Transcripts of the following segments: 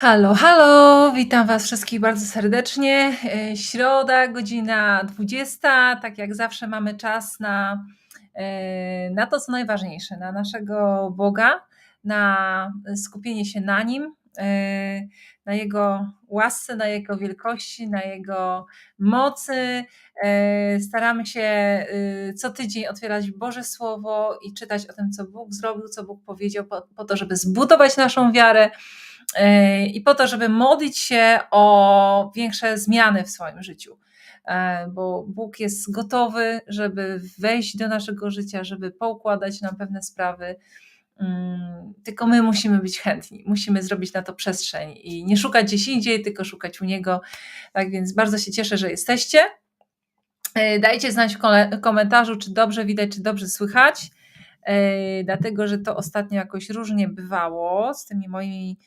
Halo, halo, witam Was wszystkich bardzo serdecznie. E, środa, godzina 20. Tak jak zawsze mamy czas na, e, na to, co najważniejsze, na naszego Boga, na skupienie się na Nim, e, na Jego łasce, na Jego wielkości, na Jego mocy. Staramy się co tydzień otwierać Boże Słowo i czytać o tym, co Bóg zrobił, co Bóg powiedział, po, po to, żeby zbudować naszą wiarę i po to, żeby modlić się o większe zmiany w swoim życiu. E, bo Bóg jest gotowy, żeby wejść do naszego życia, żeby poukładać nam pewne sprawy. Mm, tylko my musimy być chętni, musimy zrobić na to przestrzeń i nie szukać gdzieś indziej, tylko szukać u Niego. Tak więc bardzo się cieszę, że jesteście. Dajcie znać w komentarzu, czy dobrze widać, czy dobrze słychać, dlatego że to ostatnio jakoś różnie bywało z tymi moimi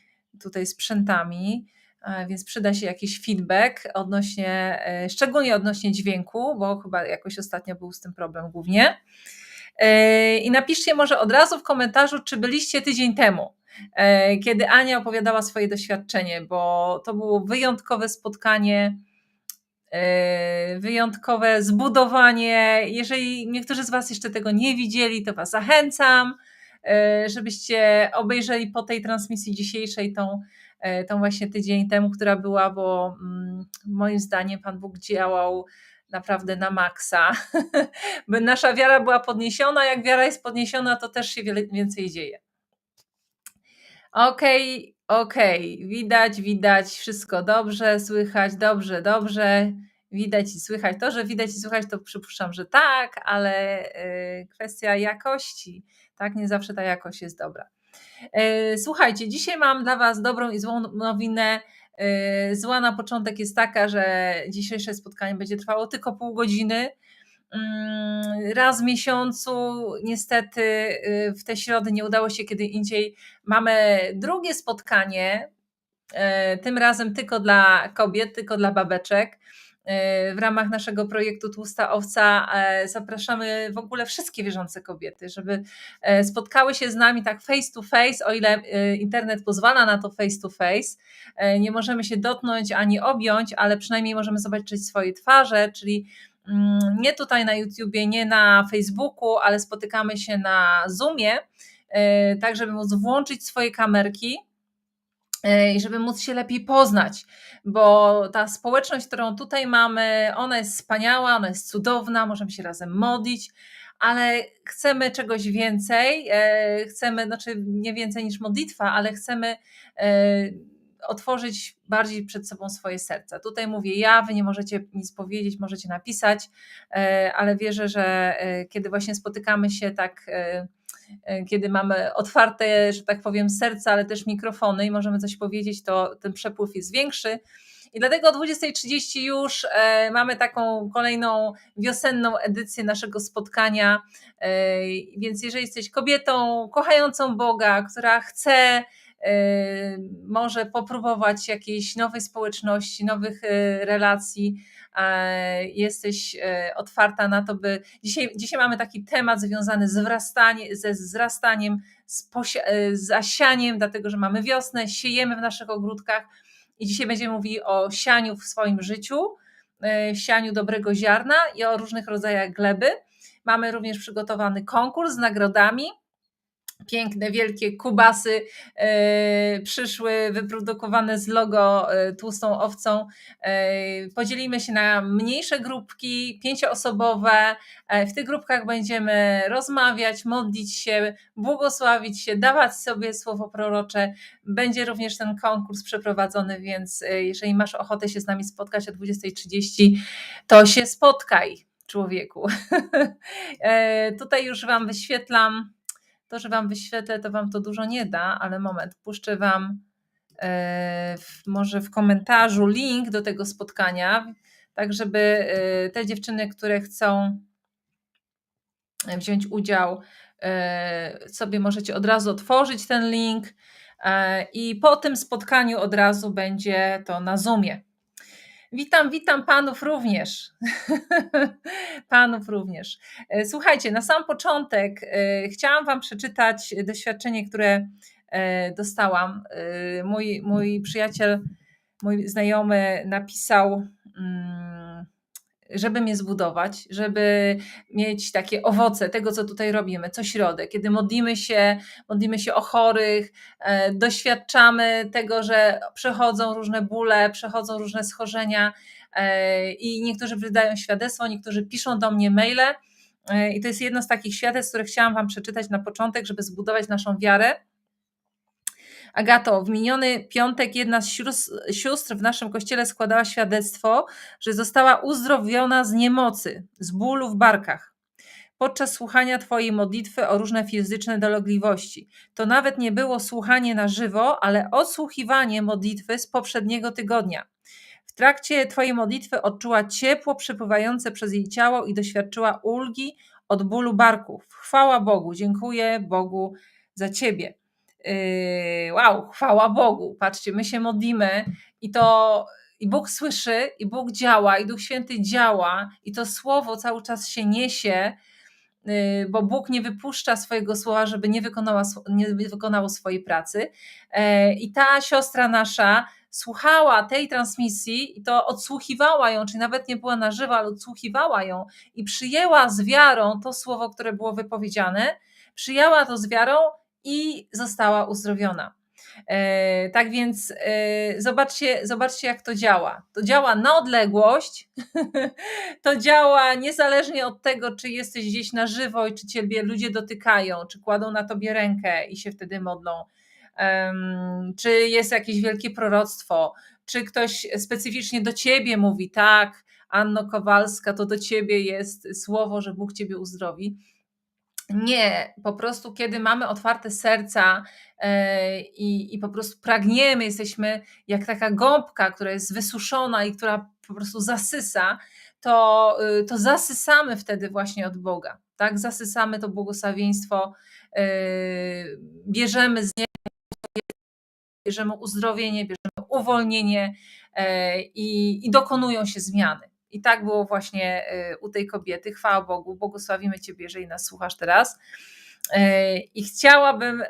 tutaj sprzętami, e, więc przyda się jakiś feedback odnośnie, e, szczególnie odnośnie dźwięku, bo chyba jakoś ostatnio był z tym problem głównie. E, I napiszcie może od razu w komentarzu, czy byliście tydzień temu, kiedy Ania opowiadała swoje doświadczenie, bo to było wyjątkowe spotkanie, wyjątkowe zbudowanie. Jeżeli niektórzy z Was jeszcze tego nie widzieli, to Was zachęcam żebyście obejrzeli po tej transmisji dzisiejszej tą, e, tą właśnie tydzień temu, która była, bo mm, moim zdaniem Pan Bóg działał naprawdę na maksa, by nasza wiara była podniesiona. Jak wiara jest podniesiona, to też się wiele więcej dzieje. Okej, okay, okej, okay. widać, widać, wszystko dobrze, słychać, dobrze, dobrze, widać i słychać. To, że widać i słychać, to przypuszczam, że tak, ale y, kwestia jakości tak? Nie zawsze ta jakość jest dobra. E, słuchajcie, dzisiaj mam dla Was dobrą i złą nowinę. E, zła na początek jest taka, że dzisiejsze spotkanie będzie trwało tylko pół godziny. Mm, raz w miesiącu, niestety, e, w te środy nie udało się kiedy indziej. Mamy drugie spotkanie, tym razem tylko dla kobiet, tylko dla babeczek. W ramach naszego projektu Tłusta Owca e, zapraszamy w ogóle wszystkie wierzące kobiety, żeby e, spotkały się z nami tak face to face, o ile e, internet pozwala na to face to face. Nie możemy się dotknąć ani objąć, ale przynajmniej możemy zobaczyć swoje twarze, czyli mm, nie tutaj na YouTubie, nie na Facebooku, ale spotykamy się na Zoomie, tak żeby móc włączyć swoje kamerki i żeby móc się lepiej poznać, bo ta społeczność, którą tutaj mamy, ona jest wspaniała, ona jest cudowna, możemy się razem modlić, ale chcemy czegoś więcej, e, chcemy, znaczy nie więcej niż modlitwa, ale chcemy e, otworzyć bardziej przed sobą swoje serca. Tutaj mówię ja, wy nie możecie nic powiedzieć, możecie napisać, e, ale wierzę, że kiedy właśnie spotykamy się tak kiedy mamy otwarte, że tak powiem, serca, ale też mikrofony i możemy coś powiedzieć, to ten przepływ jest większy. I dlatego o 20.30 już e, mamy taką kolejną wiosenną edycję naszego spotkania. E, więc jeżeli jesteś kobietą kochającą Boga, która chce może popróbować jakiejś nowej społeczności, nowych relacji, jesteś e, otwarta na to, by. Dzisiaj, dzisiaj mamy taki temat związany z wrastanie, ze wzrastaniem, z, e, z zasianiem, dlatego że mamy wiosnę, siejemy w naszych ogródkach i dzisiaj będziemy mówili o sianiu w swoim życiu, e, sianiu dobrego ziarna i o różnych rodzajach gleby. Mamy również przygotowany konkurs z nagrodami piękne, wielkie kubasy e, przyszły, wyprodukowane z logo e, tłustą owcą. E, podzielimy się na mniejsze grupki, pięcioosobowe. W tych grupkach będziemy rozmawiać, modlić się, błogosławić się, dawać sobie słowo prorocze. Będzie również ten konkurs przeprowadzony, więc jeżeli masz ochotę się z nami spotkać o 20.30, to się spotkaj, człowieku. Tutaj już Wam wyświetlam to, że Wam wyświetlę, to Wam to dużo nie da, ale moment, puszczę Wam e, w, może w komentarzu link do tego spotkania, tak żeby e, te dziewczyny, które chcą wziąć udział, e, sobie możecie od razu otworzyć ten link i po tym spotkaniu od razu będzie to na Zoomie. Witam, witam panów również. panów również. E, słuchajcie, na sam początek e, chciałam wam przeczytać doświadczenie, które e, dostałam. Mój, mój przyjaciel, mój znajomy napisał. Mm, żeby mnie zbudować, żeby mieć takie owoce tego, co tutaj robimy, co środę, kiedy modlimy się, modlimy się o chorych, e, doświadczamy tego, że przechodzą różne bóle, przechodzą różne schorzenia e, i niektórzy wydają świadectwo, niektórzy piszą do mnie maile. E, I to jest jedno z takich świadectw, które chciałam Wam przeczytać na początek, żeby zbudować naszą wiarę. Agato, w miniony piątek jedna z sióstr w naszym kościele składała świadectwo, że została uzdrowiona z niemocy, z bólu w barkach. Podczas słuchania Twojej modlitwy o różne fizyczne dolegliwości. To nawet nie było słuchanie na żywo, ale odsłuchiwanie modlitwy z poprzedniego tygodnia. W trakcie Twojej modlitwy odczuła ciepło przepływające przez jej ciało i doświadczyła ulgi od bólu barków. Chwała Bogu, dziękuję Bogu za Ciebie. Yy, wow, chwała Bogu. Patrzcie, my się modlimy i to i Bóg słyszy, i Bóg działa, i Duch Święty działa, i to słowo cały czas się niesie, yy, bo Bóg nie wypuszcza swojego słowa, żeby nie, wykonała, nie wykonało swojej pracy. Yy, I ta siostra nasza słuchała tej transmisji i to odsłuchiwała ją, czyli nawet nie była na żywo, ale odsłuchiwała ją i przyjęła z wiarą to słowo, które było wypowiedziane, przyjęła to z wiarą i została uzdrowiona. E, tak więc e, zobaczcie, zobaczcie, jak to działa. To działa na odległość, to działa niezależnie od tego, czy jesteś gdzieś na żywo i czy ciebie ludzie dotykają, czy kładą na tobie rękę i się wtedy modlą, czy jest jakieś wielkie proroctwo, czy ktoś specyficznie do ciebie mówi, tak, Anno Kowalska, to do ciebie jest słowo, że Bóg ciebie uzdrowi nie, po prostu kiedy mamy otwarte serca e, i, i po prostu pragniemy, jesteśmy jak taka gąbka, która jest wysuszona i która po prostu zasysa, to, y, to zasysamy wtedy właśnie od Boga. Tak? Zasysamy to błogosławieństwo, e, bierzemy z niego, bierzemy uzdrowienie, bierzemy uwolnienie e, i, i dokonują się zmiany. I tak było właśnie y, u tej kobiety. Chwała Bogu, błogosławimy Ciebie, jeżeli nas słuchasz teraz. Y, I chciałabym, y,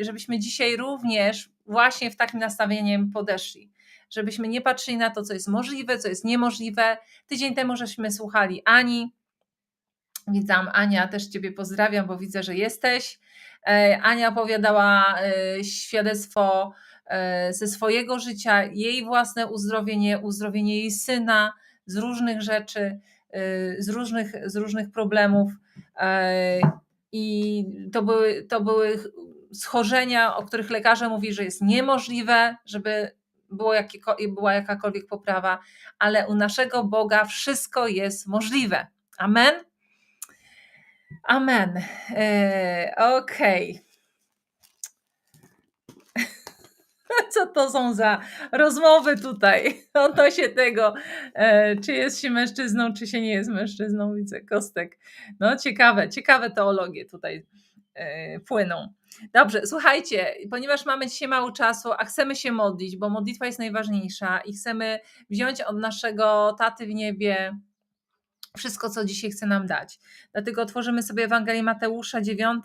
żebyśmy dzisiaj również właśnie w takim nastawieniem podeszli. Żebyśmy nie patrzyli na to, co jest możliwe, co jest niemożliwe. Tydzień temu żeśmy słuchali Ani. Widzam, Ania, też Ciebie pozdrawiam, bo widzę, że jesteś. Ania opowiadała świadectwo ze swojego życia, jej własne uzdrowienie, uzdrowienie jej syna, z różnych rzeczy, y, z różnych, z różnych problemów. E, I to były, to były schorzenia, o których lekarze mówi, że jest niemożliwe, żeby było była jakakolwiek poprawa, ale u naszego Boga wszystko jest możliwe. Amen. Amen. E, okej. Okay. co to są za rozmowy tutaj odnośnie tego, e, czy jest się mężczyzną, czy się nie jest mężczyzną. Widzę kostek. No ciekawe, ciekawe teologie tutaj e, płyną. Dobrze, słuchajcie, ponieważ mamy dzisiaj mało czasu, a chcemy się modlić, bo modlitwa jest najważniejsza i chcemy wziąć od naszego taty w niebie wszystko, co dzisiaj chce nam dać. Dlatego otworzymy sobie Ewangelię Mateusza, 9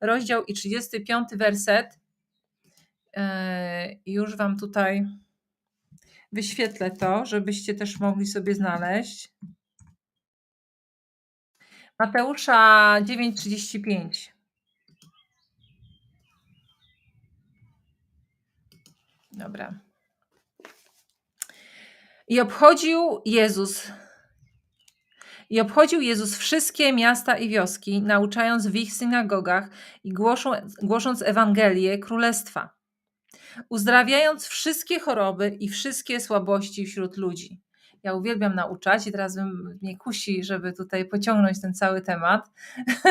rozdział i 35 werset. Już Wam tutaj wyświetlę to, żebyście też mogli sobie znaleźć. Mateusza 9:35. Dobra. I obchodził Jezus i obchodził Jezus wszystkie miasta i wioski, nauczając w ich synagogach i głosząc Ewangelię Królestwa uzdrawiając wszystkie choroby i wszystkie słabości wśród ludzi. Ja uwielbiam nauczać i teraz mnie kusi, żeby tutaj pociągnąć ten cały temat,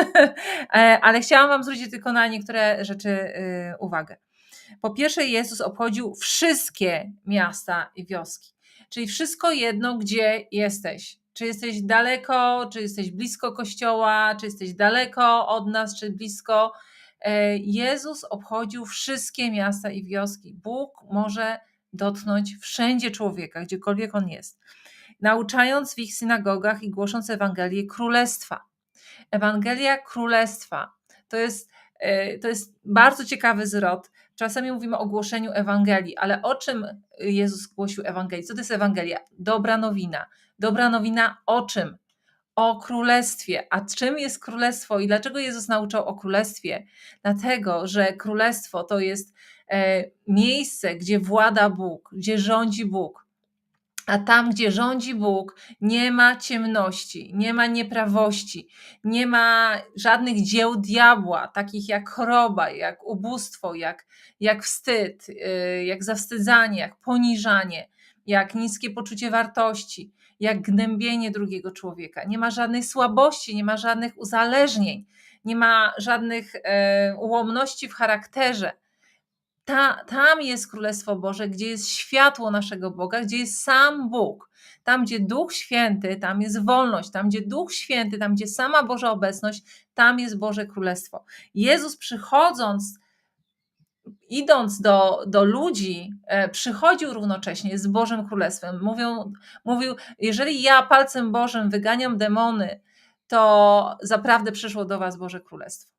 e, ale chciałam Wam zwrócić tylko na niektóre rzeczy y, uwagę. Po pierwsze, Jezus obchodził wszystkie miasta i wioski, czyli wszystko jedno, gdzie jesteś. Czy jesteś daleko, czy jesteś blisko kościoła, czy jesteś daleko od nas, czy blisko Jezus obchodził wszystkie miasta i wioski. Bóg może dotknąć wszędzie człowieka, gdziekolwiek on jest, nauczając w ich synagogach i głosząc Ewangelię Królestwa. Ewangelia Królestwa to jest e, to jest bardzo ciekawy zwrot. Czasami mówimy o głoszeniu Ewangelii, ale o czym Jezus głosił Ewangelii? Co to jest Ewangelia? Dobra nowina. Dobra nowina o czym? O królestwie. A czym jest królestwo i dlaczego Jezus nauczał o królestwie? Dlatego, że królestwo to jest e, miejsce, gdzie włada Bóg, gdzie rządzi Bóg. A tam, gdzie rządzi Bóg, nie ma ciemności, nie ma nieprawości, nie ma żadnych dzieł diabła, takich jak choroba, jak ubóstwo, jak, jak wstyd, y, jak zawstydzanie, jak poniżanie, jak niskie poczucie wartości, jak gnębienie drugiego człowieka. Nie ma żadnej słabości, nie ma żadnych uzależnień, nie ma żadnych e, ułomności w charakterze ta, tam jest Królestwo Boże, gdzie jest światło naszego Boga, gdzie jest sam Bóg. Tam, gdzie Duch Święty, tam jest wolność. Tam, gdzie Duch Święty, tam, gdzie sama Boża obecność, tam jest Boże Królestwo. Jezus przychodząc, idąc do, do ludzi, e, przychodził równocześnie z Bożym Królestwem. Mówią, mówił, jeżeli ja palcem Bożym wyganiam demony, to zaprawdę przyszło do was Boże Królestwo.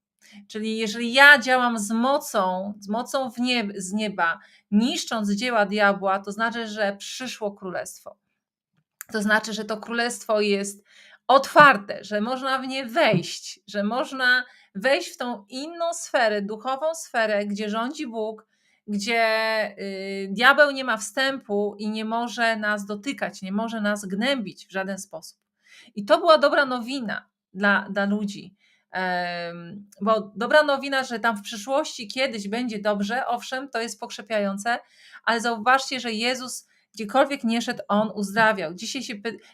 Czyli jeżeli ja działam z mocą, z mocą w z nieba, niszcząc dzieła diabła, to znaczy, że przyszło królestwo. To znaczy, że to królestwo jest otwarte, że można w nie wejść, że można wejść w tą inną sferę, duchową sferę, gdzie rządzi Bóg, gdzie y, diabeł nie ma wstępu i nie może nas dotykać, nie może nas gnębić w żaden sposób. I to była dobra nowina dla, dla ludzi. Bo dobra nowina, że tam w przyszłości kiedyś będzie dobrze, owszem, to jest pokrzepiające, ale zauważcie, że Jezus gdziekolwiek nie szedł, on uzdrawiał. Dzisiaj, się,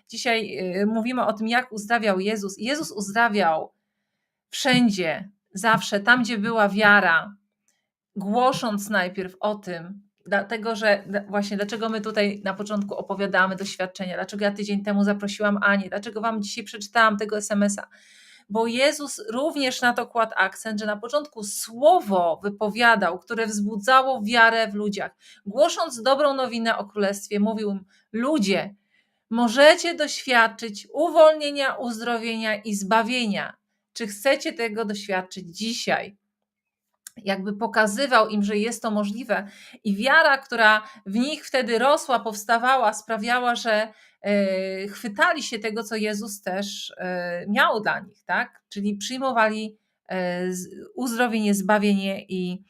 dzisiaj y, mówimy o tym, jak uzdrawiał Jezus. Jezus uzdrawiał wszędzie, zawsze, tam gdzie była wiara, głosząc najpierw o tym, dlatego że właśnie dlaczego my tutaj na początku opowiadamy doświadczenia, dlaczego ja tydzień temu zaprosiłam Anię, dlaczego Wam dzisiaj przeczytałam tego SMS-a bo Jezus również na to kładł akcent, że na początku słowo wypowiadał, które wzbudzało wiarę w ludziach. Głosząc dobrą nowinę o królestwie, mówił im: Ludzie, możecie doświadczyć uwolnienia, uzdrowienia i zbawienia. Czy chcecie tego doświadczyć dzisiaj? Jakby pokazywał im, że jest to możliwe, i wiara, która w nich wtedy rosła, powstawała, sprawiała, że E, chwytali się tego, co Jezus też e, miał dla nich, tak? Czyli przyjmowali e, uzdrowienie, zbawienie i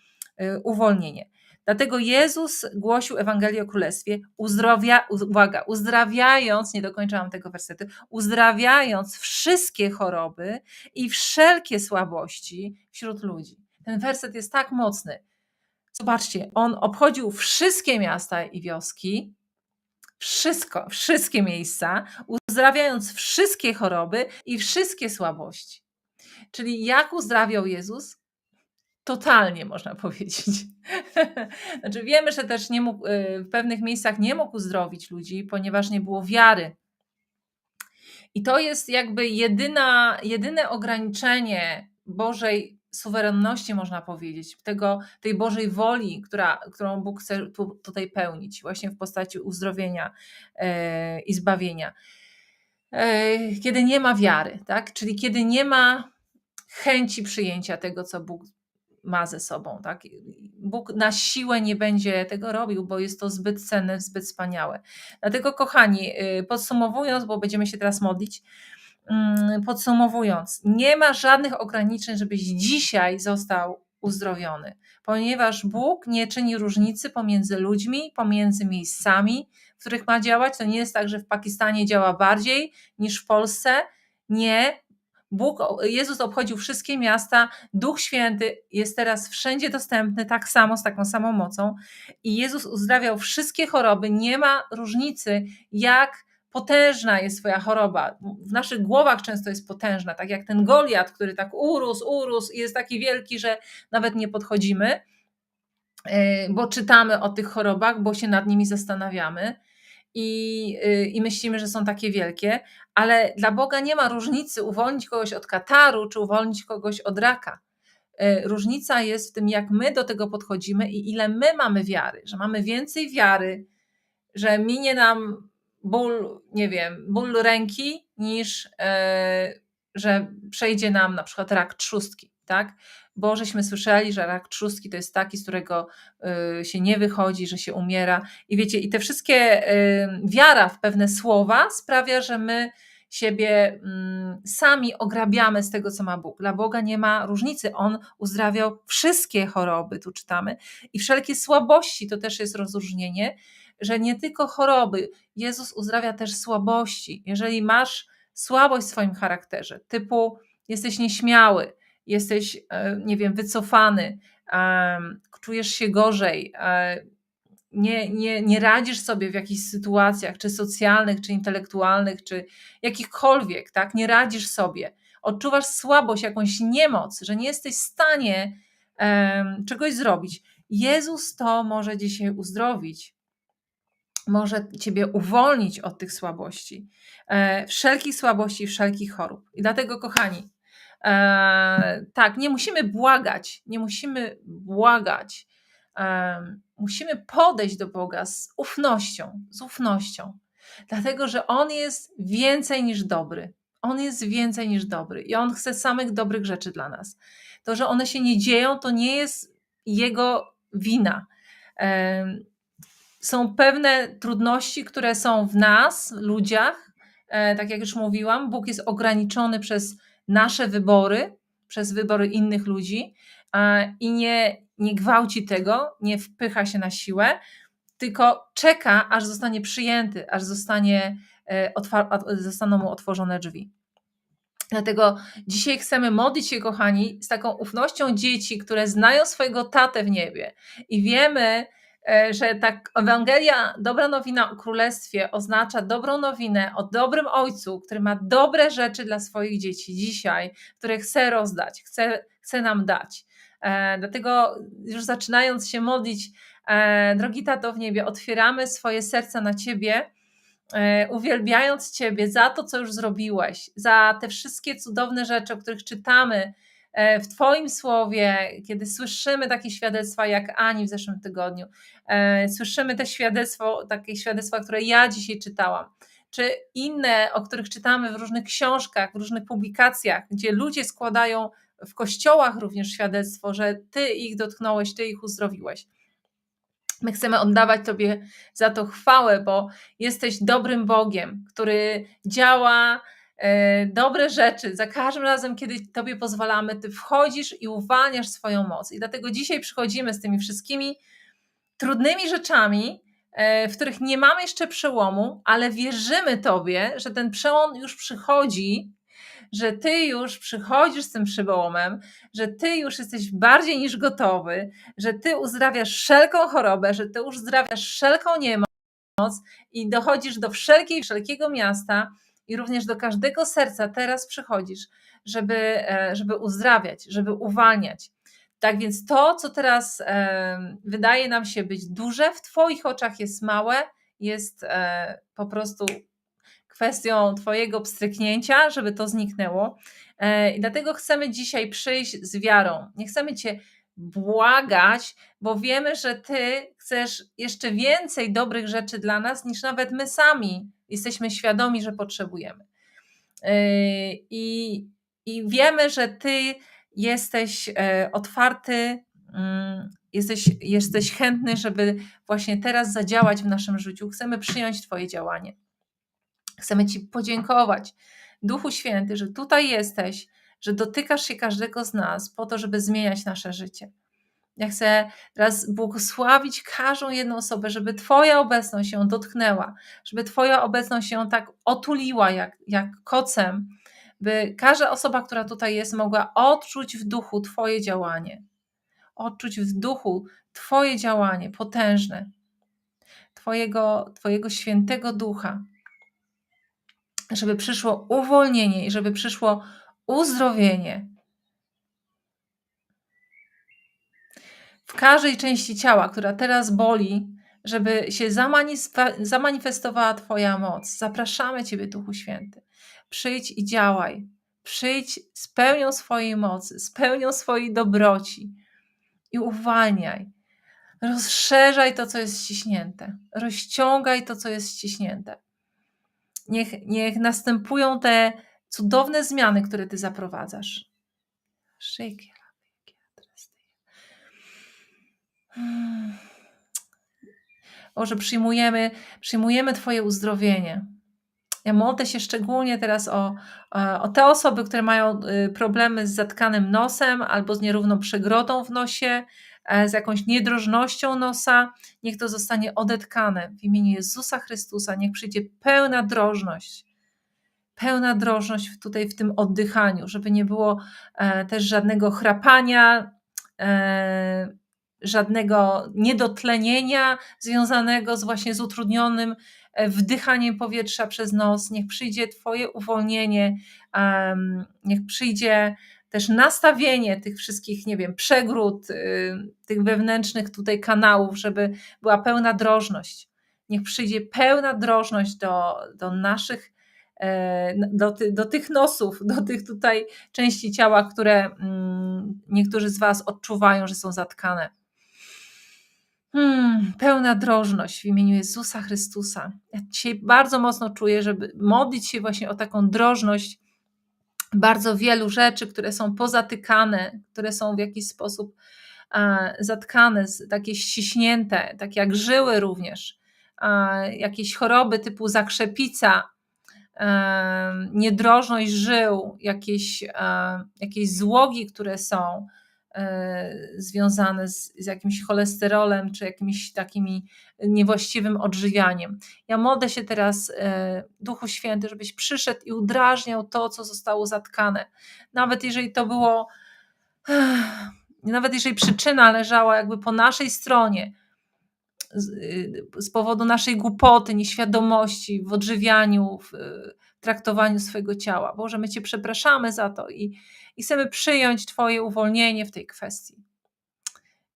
uwolnienie. Dlatego Jezus głosił Ewangelię o Królestwie, uzdrowia, uwaga, uzdrawiając, nie dokończyłam tego wersetu, uzdrawiając wszystkie choroby i wszelkie słabości wśród ludzi. Ten werset jest tak mocny. Zobaczcie, on obchodził wszystkie miasta i wioski, wszystko, wszystkie miejsca, uzdrawiając wszystkie choroby i wszystkie słabości. Czyli jak uzdrawiał Jezus? Totalnie można powiedzieć. znaczy wiemy, że też nie mógł, y, w pewnych miejscach nie mógł uzdrowić ludzi, ponieważ nie było wiary. I to jest jakby jedyna, jedyne ograniczenie Bożej suwerenności, można powiedzieć, tego, tej Bożej woli, która, którą Bóg chce tu, tutaj pełnić, właśnie w postaci uzdrowienia e, i zbawienia. E, kiedy nie ma wiary, tak? czyli kiedy nie ma chęci przyjęcia tego, co Bóg ma ze sobą. Tak? Bóg na siłę nie będzie tego robił, bo jest to zbyt cenne, zbyt wspaniałe. Dlatego, kochani, y, podsumowując, bo będziemy się teraz modlić, Mm, podsumowując, nie ma żadnych ograniczeń, żebyś dzisiaj został uzdrowiony, ponieważ Bóg nie czyni różnicy pomiędzy ludźmi, pomiędzy miejscami, w których ma działać. To nie jest tak, że w Pakistanie działa bardziej niż w Polsce. Nie. Bóg, Jezus obchodził wszystkie miasta, Duch Święty jest teraz wszędzie dostępny, tak samo, z taką samą mocą. I Jezus uzdrawiał wszystkie choroby. Nie ma różnicy, jak potężna jest Twoja choroba. W naszych głowach często jest potężna, tak jak ten Goliat, który tak urósł, urósł i jest taki wielki, że nawet nie podchodzimy, e, bo czytamy o tych chorobach, bo się nad nimi zastanawiamy. I, e, I myślimy, że są takie wielkie, ale dla Boga nie ma różnicy uwolnić kogoś od kataru, czy uwolnić kogoś od raka. E, różnica jest w tym, jak my do tego podchodzimy i ile my mamy wiary, że mamy więcej wiary, że minie nam ból, nie wiem, ból ręki, niż e, że przejdzie nam na przykład rak trzustki, tak? Bo żeśmy słyszeli, że rak trzustki to jest taki, z którego y, się nie wychodzi, że się umiera. I wiecie, i te wszystkie y, wiara w pewne słowa sprawia, że my siebie mm, sami ograbiamy z tego, co ma Bóg. Dla Boga nie ma różnicy. On uzdrawiał wszystkie choroby, tu czytamy, i wszelkie słabości, to też jest rozróżnienie, że nie tylko choroby, Jezus uzdrawia też słabości. Jeżeli masz słabość w swoim charakterze, typu jesteś nieśmiały, jesteś, e, nie wiem, wycofany, czujesz się gorzej, e, nie, nie, nie radzisz sobie w jakichś sytuacjach, czy socjalnych, czy intelektualnych, czy jakichkolwiek, tak? Nie radzisz sobie. Odczuwasz słabość, jakąś niemoc, że nie jesteś w stanie czegoś zrobić. Jezus to może dzisiaj uzdrowić. Może Ciebie uwolnić od tych słabości, e, wszelkich słabości, wszelkich chorób. I dlatego, kochani, e, tak, nie musimy błagać, nie musimy błagać, musimy podejść do Boga z ufnością, z ufnością, dlatego że On jest więcej niż dobry. On jest więcej niż dobry i On chce samych dobrych rzeczy dla nas. To, że one się nie dzieją, to nie jest Jego wina. Są pewne trudności, które są w nas, ludziach. E, tak jak już mówiłam, Bóg jest ograniczony przez nasze wybory, przez wybory innych ludzi i nie, nie gwałci tego, nie wpycha się na siłę, tylko czeka, aż zostanie przyjęty, aż zostanie, e, zostaną mu otworzone drzwi. Dlatego dzisiaj chcemy modlić się, kochani, z taką ufnością dzieci, które znają swojego tatę w niebie i wiemy, że tak Ewangelia, dobra nowina o królestwie oznacza dobrą nowinę o dobrym ojcu, który ma dobre rzeczy dla swoich dzieci dzisiaj, które chce rozdać, chce, chce nam dać. E, dlatego już zaczynając się modlić, e, drogi tato w niebie, otwieramy swoje serca na Ciebie, e, uwielbiając Ciebie za to, co już zrobiłeś, za te wszystkie cudowne rzeczy, o których czytamy w Twoim słowie, kiedy słyszymy takie świadectwa jak Ani w zeszłym tygodniu, słyszymy te świadectwo, takie świadectwa, które ja dzisiaj czytałam, czy inne, o których czytamy w różnych książkach, w różnych publikacjach, gdzie ludzie składają w kościołach również świadectwo, że Ty ich dotknąłeś, Ty ich uzdrowiłeś. My chcemy oddawać Tobie za to chwałę, bo jesteś dobrym Bogiem, który działa e, dobre rzeczy. Za każdym razem, kiedy Tobie pozwalamy, Ty wchodzisz i uwalniasz swoją moc. I dlatego dzisiaj przychodzimy z tymi wszystkimi trudnymi rzeczami, e, w których nie mamy jeszcze przełomu, ale wierzymy Tobie, że ten przełom już przychodzi że ty już przychodzisz z tym przybołomem, że ty już jesteś bardziej niż gotowy, że ty uzdrawiasz wszelką chorobę, że ty uzdrawiasz wszelką niemoc i dochodzisz do wszelkiej, wszelkiego miasta i również do każdego serca teraz przychodzisz, żeby, e, żeby uzdrawiać, żeby uwalniać. Tak więc to, co teraz e, wydaje nam się być duże, w Twoich oczach jest małe, jest e, po prostu kwestią Twojego pstryknięcia, żeby to zniknęło. I dlatego chcemy dzisiaj przyjść z wiarą. Nie chcemy Cię błagać, bo wiemy, że Ty chcesz jeszcze więcej dobrych rzeczy dla nas, niż nawet my sami jesteśmy świadomi, że potrzebujemy. E, I, i wiemy, że Ty jesteś e, otwarty, mm, jesteś, jesteś chętny, żeby właśnie teraz zadziałać w naszym życiu. Chcemy przyjąć Twoje działanie. Chcemy Ci podziękować, Duchu Święty, że tutaj jesteś, że dotykasz się każdego z nas po to, żeby zmieniać nasze życie. Ja chcę teraz błogosławić każdą jedną osobę, żeby Twoja obecność ją dotknęła, żeby Twoja obecność ją tak otuliła jak, jak kocem, by każda osoba, która tutaj jest, mogła odczuć w duchu Twoje działanie. Odczuć w duchu Twoje działanie potężne, Twojego, Twojego świętego ducha, żeby przyszło uwolnienie i żeby przyszło uzdrowienie. W każdej części ciała, która teraz boli, żeby się zamanifestowała Twoja moc. Zapraszamy Ciebie, Duchu Święty. Przyjdź i działaj. Przyjdź z pełnią swojej mocy, z pełnią swojej dobroci i uwalniaj. Rozszerzaj to, co jest ściśnięte. Rozciągaj to, co jest ściśnięte niech, niech następują te cudowne zmiany, które Ty zaprowadzasz. Boże, przyjmujemy, przyjmujemy Twoje uzdrowienie. Ja modlę się szczególnie teraz o, o te osoby, które mają y, problemy z zatkanym nosem albo z nierówną przegrodą w nosie, e, z jakąś niedrożnością nosa. Niech to zostanie odetkane w imieniu Jezusa Chrystusa. Niech przyjdzie pełna drożność. Pełna drożność tutaj w tym oddychaniu, żeby nie było e, też żadnego chrapania, e, żadnego niedotlenienia związanego z właśnie z utrudnionym e, wdychaniem powietrza przez nos. Niech przyjdzie Twoje uwolnienie, niech przyjdzie też nastawienie tych wszystkich, nie wiem, przegród, y, tych wewnętrznych tutaj kanałów, żeby była pełna drożność. Niech przyjdzie pełna drożność do, do naszych, e, do, do tych nosów, do tych tutaj części ciała, które mm, niektórzy z Was odczuwają, że są zatkane. Hmm, pełna drożność w imieniu Jezusa Chrystusa. Ja dzisiaj bardzo mocno czuję, żeby modlić się właśnie o taką drożność bardzo wielu rzeczy, które są pozatykane, które są w jakiś sposób zatkane, takie ściśnięte, tak jak żyły również, jakieś choroby typu zakrzepica, niedrożność żył, jakieś, jakieś złogi, które są, E, związane z, z, jakimś cholesterolem czy jakimiś takimi niewłaściwym odżywianiem. Ja modlę się teraz, e, Duchu Święty, żebyś przyszedł i udrażniał to, co zostało zatkane. Nawet jeżeli to było, nawet jeżeli przyczyna leżała jakby po naszej stronie, z, z powodu naszej głupoty, nieświadomości w odżywianiu, w, traktowaniu swojego ciała. Boże, my Cię przepraszamy za to i, i chcemy przyjąć Twoje uwolnienie w tej kwestii.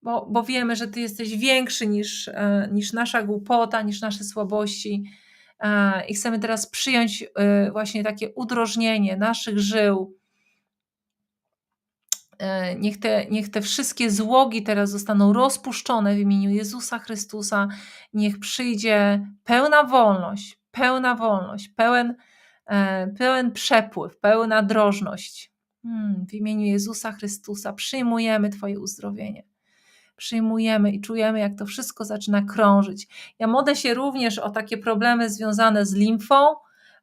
Bo, bo wiemy, że Ty jesteś większy niż, e, niż nasza głupota, niż nasze słabości. E, I chcemy teraz przyjąć e, właśnie takie udrożnienie naszych żył. Niech te, niech te wszystkie złogi teraz zostaną rozpuszczone w imieniu Jezusa Chrystusa. Niech przyjdzie pełna wolność, pełna wolność, pełen, pełen przepływ, pełna drożność. Hmm, w imieniu Jezusa Chrystusa przyjmujemy Twoje uzdrowienie. Przyjmujemy i czujemy, jak to wszystko zaczyna krążyć. Ja modlę się również o takie problemy związane z limfą.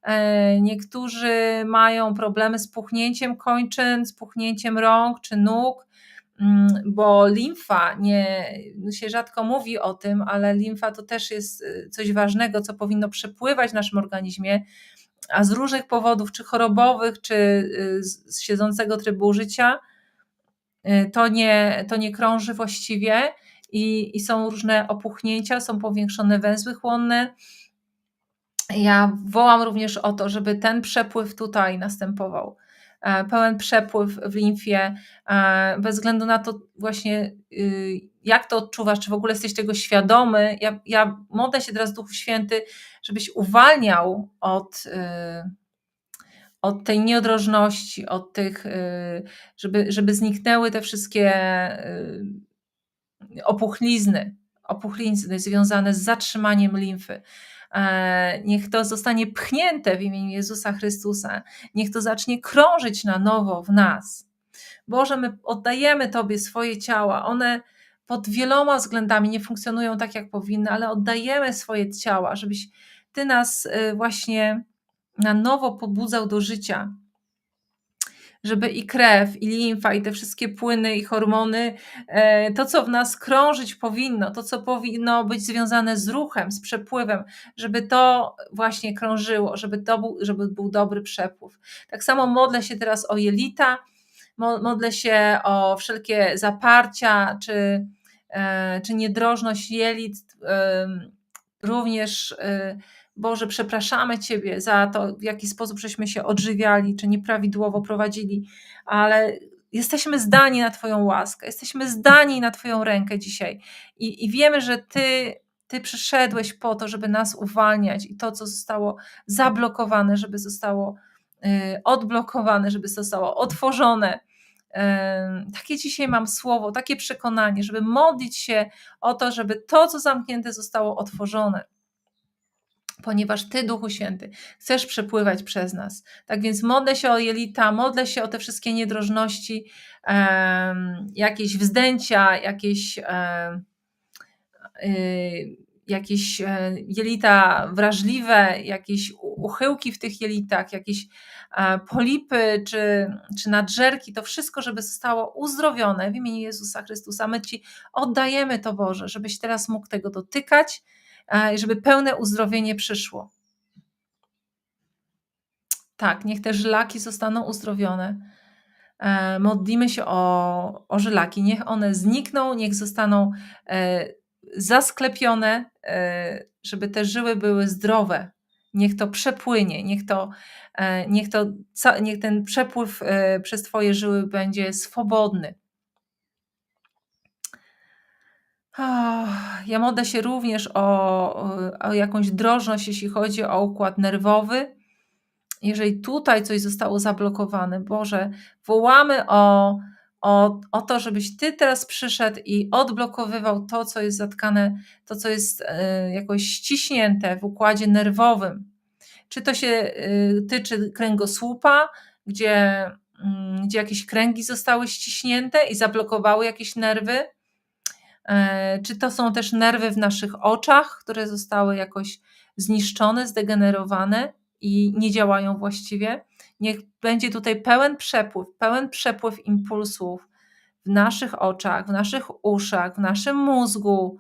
E, niektórzy mają problemy z puchnięciem kończyn, z puchnięciem rąk czy nóg, mm, bo limfa, nie, się rzadko mówi o tym, ale limfa to też jest e, coś ważnego, co powinno przepływać w naszym organizmie a z różnych powodów, czy chorobowych, czy y, z siedzącego trybu życia, y, to nie, to nie krąży właściwie i, i są różne opuchnięcia, są powiększone węzły chłonne. Ja wołam również o to, żeby ten przepływ tutaj następował. E, pełen przepływ w limfie, e, bez względu na to właśnie, y, jak to odczuwasz, czy w ogóle jesteś tego świadomy. Ja, ja modlę się teraz, Duchu Święty, żebyś uwalniał od, y, od tej nieodrożności, od tych, y, żeby, żeby zniknęły te wszystkie opuchlizny, opuchlizny związane z zatrzymaniem limfy. E, niech to zostanie pchnięte w imieniu Jezusa Chrystusa. Niech to zacznie krążyć na nowo w nas. Boże, my oddajemy Tobie swoje ciała. One pod wieloma względami nie funkcjonują tak, jak powinny, ale oddajemy swoje ciała, żebyś Ty nas y, właśnie na nowo pobudzał do życia żeby i krew, i limfa, i te wszystkie płyny, i hormony, e, to co w nas krążyć powinno, to co powinno być związane z ruchem, z przepływem, żeby to właśnie krążyło, żeby to był, żeby był dobry przepływ. Tak samo modlę się teraz o jelita, modlę się o wszelkie zaparcia, czy, e, czy niedrożność jelit, również e, Boże, przepraszamy Ciebie za to, w jaki sposób żeśmy się odżywiali, czy nieprawidłowo prowadzili, ale jesteśmy zdani na Twoją łaskę, jesteśmy zdani na Twoją rękę dzisiaj i, i wiemy, że Ty, Ty przyszedłeś po to, żeby nas uwalniać i to, co zostało zablokowane, żeby zostało y, odblokowane, żeby zostało otworzone. Takie dzisiaj mam słowo, takie przekonanie, żeby modlić się o to, żeby to, co zamknięte, zostało otworzone ponieważ Ty, Duchu Święty, chcesz przepływać przez nas. Tak więc modlę się o jelita, modlę się o te wszystkie niedrożności, jakieś wzdęcia, jakieś y, jakieś e, jelita wrażliwe, jakieś uchyłki w tych jelitach, jakieś e, polipy czy, czy nadżerki, to wszystko, żeby zostało uzdrowione w imieniu Jezusa Chrystusa. My Ci oddajemy to Boże, żebyś teraz mógł tego dotykać żeby pełne uzdrowienie przyszło. Tak, niech te żylaki zostaną uzdrowione. Modlimy się o, o żylaki, niech one znikną, niech zostaną zasklepione, e, żeby te żyły były zdrowe. Niech to przepłynie, niech, to, e, niech, to, niech ten przepływ e, przez Twoje żyły będzie swobodny. Ja modlę się również o, o jakąś drożność, jeśli chodzi o układ nerwowy. Jeżeli tutaj coś zostało zablokowane, Boże, wołamy o o, o to, żebyś ty teraz przyszedł i odblokowywał to, co jest zatkane, to, co jest e, jakoś ściśnięte w układzie nerwowym. Czy to się e, tyczy kręgosłupa, gdzie, mm, gdzie jakieś kręgi zostały ściśnięte i zablokowały jakieś nerwy, czy to są też nerwy w naszych oczach, które zostały jakoś zniszczone, zdegenerowane i nie działają właściwie. Niech będzie tutaj pełen przepływ, pełen przepływ impulsów w naszych oczach, w naszych uszach, w naszym mózgu.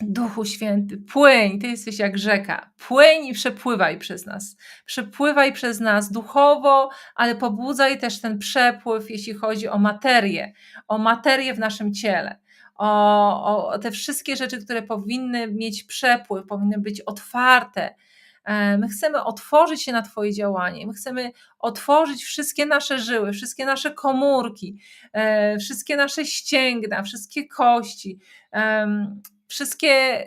Duchu Święty, płyń, Ty jesteś jak rzeka. Płyń i przepływaj przez nas. Przepływaj przez nas duchowo, ale pobudzaj też ten przepływ, jeśli chodzi o materię, o materię w naszym ciele. O, o te wszystkie rzeczy, które powinny mieć przepływ, powinny być otwarte, E, my chcemy otworzyć się na Twoje działanie, my chcemy otworzyć wszystkie nasze żyły, wszystkie nasze komórki, e, wszystkie nasze ścięgna, wszystkie kości, wszystkie,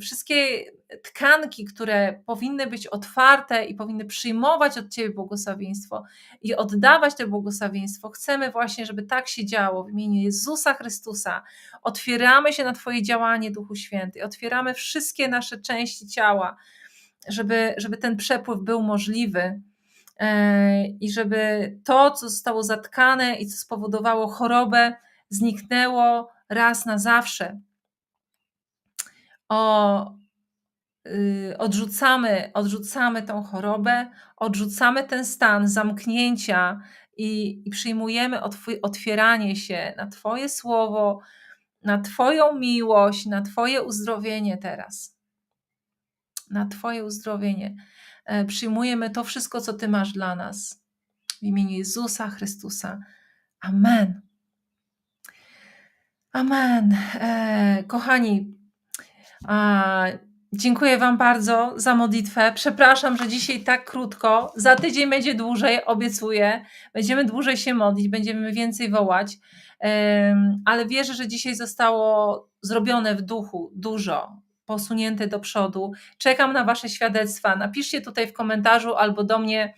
wszystkie tkanki, które powinny być otwarte i powinny przyjmować od Ciebie błogosławieństwo i oddawać to błogosławieństwo. Chcemy właśnie, żeby tak się działo w imieniu Jezusa Chrystusa. Otwieramy się na Twoje działanie, Duchu Święty, otwieramy wszystkie nasze części ciała, żeby, żeby ten przepływ był możliwy e, i żeby to, co zostało zatkane i co spowodowało chorobę, zniknęło raz na zawsze. O, y, odrzucamy, odrzucamy tą chorobę, odrzucamy ten stan zamknięcia i, i przyjmujemy otwieranie się na Twoje słowo, na Twoją miłość, na Twoje uzdrowienie teraz na Twoje uzdrowienie. E, przyjmujemy to wszystko, co Ty masz dla nas. W imieniu Jezusa Chrystusa. Amen. Amen. E, kochani, dziękuję Wam bardzo za modlitwę. Przepraszam, że dzisiaj tak krótko. Za tydzień będzie dłużej, obiecuję. Będziemy dłużej się modlić, będziemy więcej wołać. ale wierzę, że dzisiaj zostało zrobione w duchu dużo posunięte do przodu. Czekam na Wasze świadectwa. Napiszcie tutaj w komentarzu albo do mnie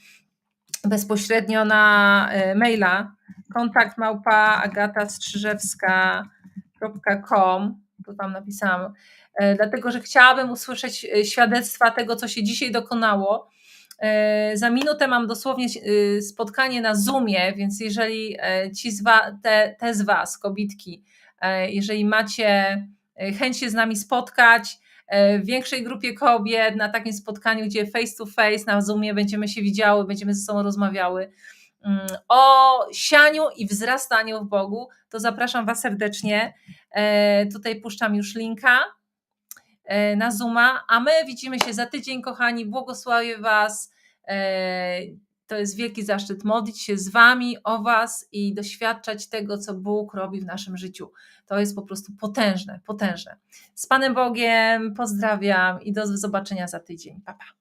bezpośrednio na e, maila kontakt małpa agatastrzyżewska.com tu tam napisałam, e, dlatego że chciałabym usłyszeć e, świadectwa tego, co się dzisiaj dokonało. Za minutę mam dosłownie spotkanie na Zoomie, więc jeżeli ci z was, te, te z Was, kobitki, jeżeli macie chęć się z nami spotkać, e, w większej grupie kobiet, na takim spotkaniu, gdzie face to face, na Zoomie będziemy się widziały, będziemy ze sobą rozmawiały o sianiu i wzrastaniu w Bogu, to zapraszam Was serdecznie. E, tutaj puszczam już linka e, na Zooma, a my widzimy się za tydzień, kochani. Błogosławię Was. To jest wielki zaszczyt modlić się z Wami o Was i doświadczać tego, co Bóg robi w naszym życiu. To jest po prostu potężne, potężne. Z Panem Bogiem pozdrawiam i do zobaczenia za tydzień. Pa, pa.